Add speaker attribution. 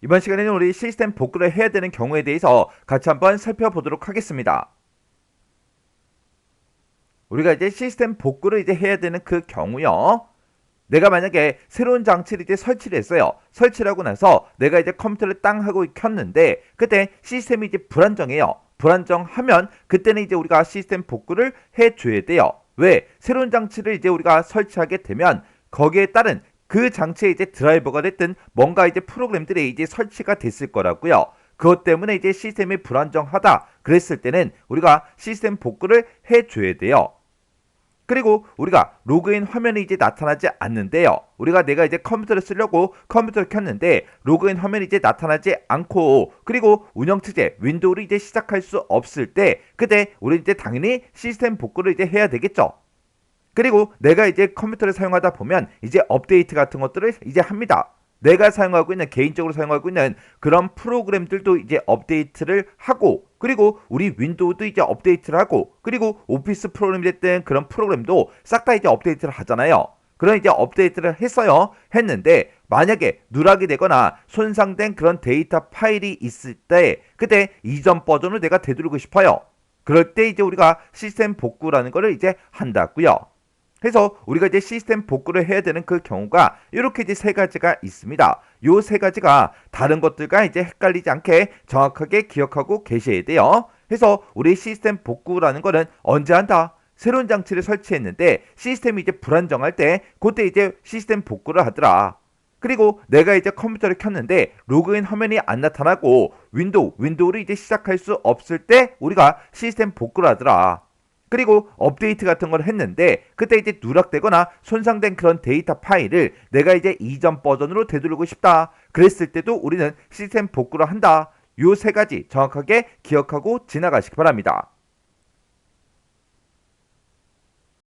Speaker 1: 이번 시간에는 우리 시스템 복구를 해야 되는 경우에 대해서 같이 한번 살펴보도록 하겠습니다. 우리가 이제 시스템 복구를 이제 해야 되는 그 경우요. 내가 만약에 새로운 장치를 이제 설치를 했어요. 설치를 하고 나서 내가 이제 컴퓨터를 땅 하고 켰는데 그때 시스템이 이제 불안정해요. 불안정하면 그때는 이제 우리가 시스템 복구를 해줘야 돼요. 왜? 새로운 장치를 이제 우리가 설치하게 되면 거기에 따른 그 장치에 이제 드라이버가 됐든 뭔가 이제 프로그램들이 이제 설치가 됐을 거라고요. 그것 때문에 이제 시스템이 불안정하다 그랬을 때는 우리가 시스템 복구를 해줘야 돼요. 그리고 우리가 로그인 화면이 이제 나타나지 않는데요. 우리가 내가 이제 컴퓨터를 쓰려고 컴퓨터를 켰는데 로그인 화면이 이제 나타나지 않고 그리고 운영 체제 윈도우를 이제 시작할 수 없을 때 그때 우리 이제 당연히 시스템 복구를 이제 해야 되겠죠. 그리고 내가 이제 컴퓨터를 사용하다 보면 이제 업데이트 같은 것들을 이제 합니다. 내가 사용하고 있는 개인적으로 사용하고 있는 그런 프로그램들도 이제 업데이트를 하고 그리고 우리 윈도우도 이제 업데이트를 하고 그리고 오피스 프로그램이 됐든 그런 프로그램도 싹 다 이제 업데이트를 하잖아요. 그런 이제 업데이트를 했어요. 했는데 만약에 누락이 되거나 손상된 그런 데이터 파일이 있을 때 그때 이전 버전을 내가 되돌리고 싶어요. 그럴 때 이제 우리가 시스템 복구라는 거를 이제 한다고요. 해서 우리가 이제 시스템 복구를 해야 되는 그 경우가 이렇게 이제 세 가지가 있습니다. 요 세 가지가 다른 것들과 이제 헷갈리지 않게 정확하게 기억하고 계셔야 돼요. 해서 우리 시스템 복구라는 거는 언제 한다? 새로운 장치를 설치했는데 시스템이 이제 불안정할 때 그때 이제 시스템 복구를 하더라. 그리고 내가 이제 컴퓨터를 켰는데 로그인 화면이 안 나타나고 윈도우, 윈도우를 이제 시작할 수 없을 때 우리가 시스템 복구를 하더라. 그리고 업데이트 같은 걸 했는데 그때 이제 누락되거나 손상된 그런 데이터 파일을 내가 이제 이전 버전으로 되돌리고 싶다. 그랬을 때도 우리는 시스템 복구를 한다. 요 세 가지 정확하게 기억하고 지나가시기 바랍니다.